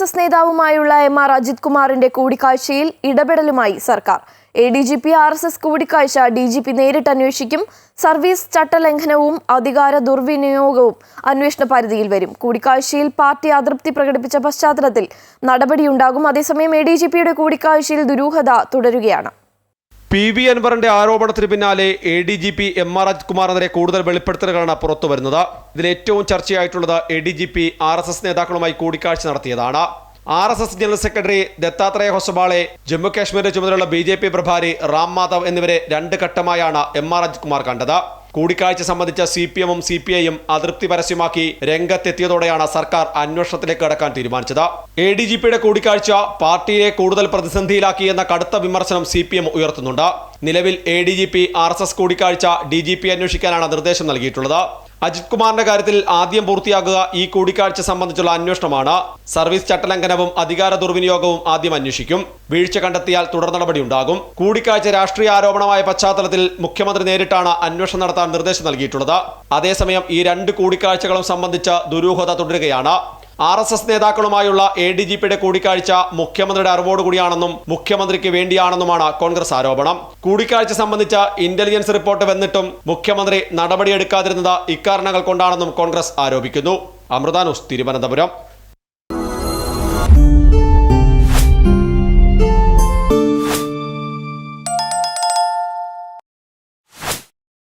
S നേതാവുമായുള്ള M R Ajith കുമാറിന്റെ കൂടിക്കാഴ്ചയിൽ ഇടപെടലുമായി സർക്കാർ. A D G P R S S കൂടിക്കാഴ്ച ഡി ജി പി നേരിട്ട് അന്വേഷിക്കും. സർവീസ് ചട്ടലംഘനവും അധികാര ദുർവിനിയോഗവും അന്വേഷണ പരിധിയിൽ വരും. കൂടിക്കാഴ്ചയിൽ പാർട്ടി അതൃപ്തി പ്രകടിപ്പിച്ച പശ്ചാത്തലത്തിൽ നടപടിയുണ്ടാകും. അതേസമയം എ ഡി ജി പിയുടെ കൂടിക്കാഴ്ചയിൽ ദുരൂഹത തുടരുകയാണ്. പി വി അൻവറിന്റെ ആരോപണത്തിന് പിന്നാലെ A D G P M R അജിത്കുമാറിനെതിരെ കൂടുതൽ വെളിപ്പെടുത്തലുകളാണ് പുറത്തു വരുന്നത്. ഇതിൽ ഏറ്റവും ചർച്ചയായിട്ടുള്ളത് A D G P R S S നേതാക്കളുമായി കൂടിക്കാഴ്ച നടത്തിയതാണ്. R S S general secretary Dattatreya Hosabale ജമ്മുകാശ്മീരിന്റെ ചുമതലയുള്ള ബി ജെ പി പ്രഭാരി റാം മാധവ് എന്നിവരെ രണ്ട് ഘട്ടമായാണ് എം ആർ അജിത്കുമാർ കണ്ടത്. കൂടിക്കാഴ്ച സംബന്ധിച്ച സി പി എമ്മും സി പി ഐയും അതൃപ്തി പരസ്യമാക്കി രംഗത്തെത്തിയതോടെയാണ് സർക്കാർ അന്വേഷണത്തിലേക്ക് കടക്കാൻ തീരുമാനിച്ചത്. എ ഡി ജി പിയുടെ കൂടിക്കാഴ്ച പാർട്ടിയെ കൂടുതൽ പ്രതിസന്ധിയിലാക്കി എന്ന കടുത്ത വിമർശനം സി പി എം ഉയർത്തുന്നുണ്ട്. നിലവിൽ A D G P R S S കൂടിക്കാഴ്ച ഡി ജി പി അന്വേഷിക്കാനാണ് നിർദ്ദേശം നൽകിയിട്ടുള്ളത്. അജിത് കുമാറിന്റെ കാര്യത്തിൽ ആദ്യം പൂർത്തിയാക്കുക ഈ കൂടിക്കാഴ്ച സംബന്ധിച്ചുള്ള അന്വേഷണമാണ്. സർവീസ് ചട്ടലംഘനവും അധികാര ദുർവിനിയോഗവും ആദ്യം അന്വേഷിക്കും. വീഴ്ച കണ്ടെത്തിയാൽ തുടർ നടപടിയുണ്ടാകും. കൂടിക്കാഴ്ച രാഷ്ട്രീയ ആരോപണമായ പശ്ചാത്തലത്തിൽ മുഖ്യമന്ത്രി നേരിട്ടാണ് അന്വേഷണം നടത്താൻ നിർദ്ദേശം നൽകിയിട്ടുള്ളത്. അതേസമയം ഈ രണ്ട് കൂടിക്കാഴ്ചകളും സംബന്ധിച്ച ദുരൂഹത തുടരുകയാണ്. ആർ എസ് എസ് നേതാക്കളുമായുള്ള എ ഡി ജി പിയുടെ കൂടിക്കാഴ്ച മുഖ്യമന്ത്രിയുടെ അറിവോടുകൂടിയാണെന്നും മുഖ്യമന്ത്രിക്ക് വേണ്ടിയാണെന്നുമാണ് കോൺഗ്രസ് ആരോപണം. കൂടിക്കാഴ്ച സംബന്ധിച്ച ഇന്റലിജൻസ് റിപ്പോർട്ട് വന്നിട്ടും മുഖ്യമന്ത്രി നടപടിയെടുക്കാതിരുന്നത് ഇക്കാരണങ്ങൾ കൊണ്ടാണെന്നും കോൺഗ്രസ് ആരോപിക്കുന്നു. അമൃത ന്യൂസ് തിരുവനന്തപുരം.